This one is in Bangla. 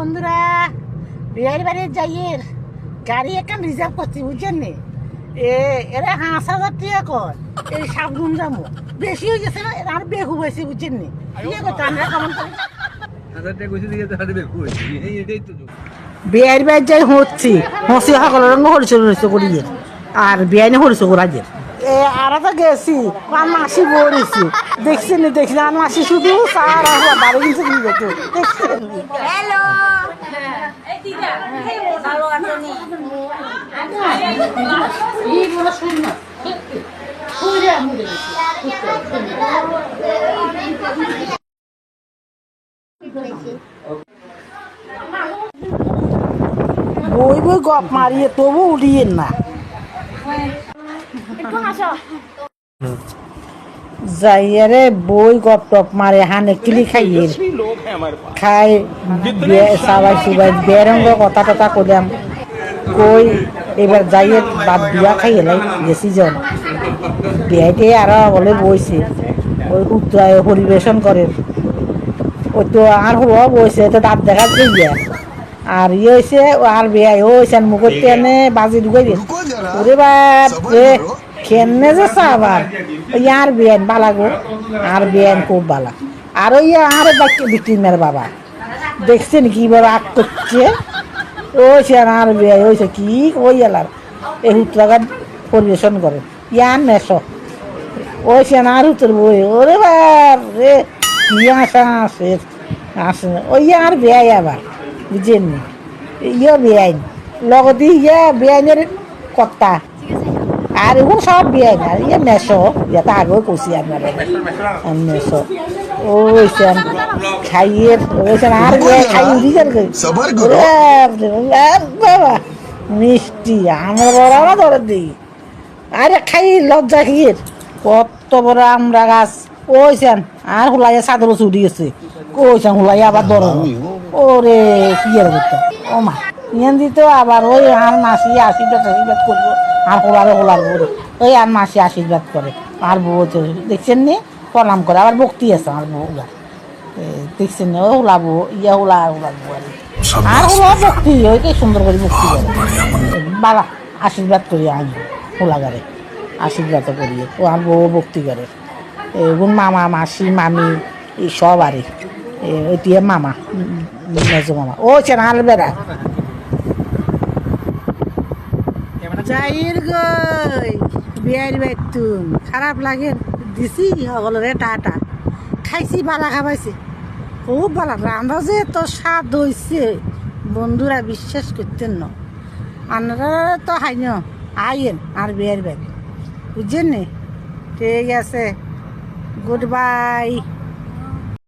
বন্ধুরা বিয়ের বাড়ি যাইয়ের গাড়ি একখান রিজার্ভ করছি বুঝছেন নি? এ এরা হাঁস হাজার টাকা কর এই সাবগুন যাব বেশি হয়ে গেছে না? এরা আর বেহু হয়েছে বুঝছেন নি? ইয়ে করতে আমরা কেমন করি? বিয়ের বাড়ি যাই হচ্ছি হসি সকল রঙ হরিচ হরিচ করিয়ে। আর বিয়াইনে হরিচ করাজের এ আর তো গেছি আর মাসি বড়েছি। দেখছি নি দেখছি আর মাসি শুধু দিয়ে যেত দেখছেন হ্যালো। বই বই গপ মারিয়ে তবু উড়িয়ে না। যাইয়ারে বই গপ টপ মারে, হানে কিলি খাইয়ে। খাই সবাই সবাই বেরঙ্গ কথা টথা কইলাম। কই এবার যাইয়ে বাদ বিয়া খাই লাই গেছি জন। বিয়াইতে আর বলে বইছে ওই উত্তরায় পরিবেশন করে ওই তো আর হওয়া বইছে তো দাঁত দেখা গিয়া আর ইয়ে হয়েছে আর বিয়া ও হয়েছে মুখের টেনে বাজি ঢুকাই দিন ওরে বাপ রে কেনে যে আবার ইয়ার বিয়ান বালা গো আর বিয়ান খুব বালা। আর ওই আর বাকি বিক্রি মের বাবা। দেখছেন কি বাবা আগ করছে? ওইছে আর বিয়া ওইছে কি ওই এলার? এই হুত্রাঘাট পরিবেশন করে। ইয়ান নেশ ওইছে আর হুতর বই, ওরে বাপ রে, কি আশা আছে? আসে ওই আর বিয়াই আবার বুঝছেন নি? ইয়ে বেআইন লগতে ইয়ে বেআইনের কর্তা। আর এগুলো সব বেআইন আর ইয়ে মেশো ইয়াতে আগেও কইছি আপনার মেশো ওইছেন খাইয়ে ওইছেন আর খাই উঠি যান বাবা। মিষ্টি আমরা বড় ধরে দিই। আরে খাই লজ্জা খেয়ে কত বড় আমরা গাছ। ওইছেন আর হুলাইয়া চাদর চুরি গেছে। কইছেন হুলাইয়া আবার ধর। ওরে কি আর করতে? ও মা ইয়ান দিত আবার ওই আর মাসি আশীর্বাদ আশীর্বাদ করব। আর হোলারে হোলার বলে ওই আর মাসি আশীর্বাদ করে। আর বউ তো দেখছেন নি? প্রণাম করে আবার ভক্তি আছে আমার বউরা এ, দেখছেন নি ও হুলাবো ইয়া হুলা হুলার বউ আর আর হুলা ভক্তি ওই কি সুন্দর করে ভক্তি করে। বাবা আশীর্বাদ করি আমি হোলাগারে আশীর্বাদ করি। ও আর বউ ভক্তি করে। এগুন মামা মাসি মামি এই সব আরে ওইটিয়ে মামা মেজো মামা। ও চেনাল বেড়া। যাইর গই বিয়ার বাইতুম খারাপ লাগে দিছি সকলরে টাটা খাইছি, বালা খাবাইছি। খুব ভালো রান্ধা যে তো স্বাদ হয়েছে বন্ধুরা বিশ্বাস করতেন না। আপনারা তো হাইন আইয়েন আর বিয়ের ব্যাগ। বুঝছেন নে? ঠিক আছে গুড বাই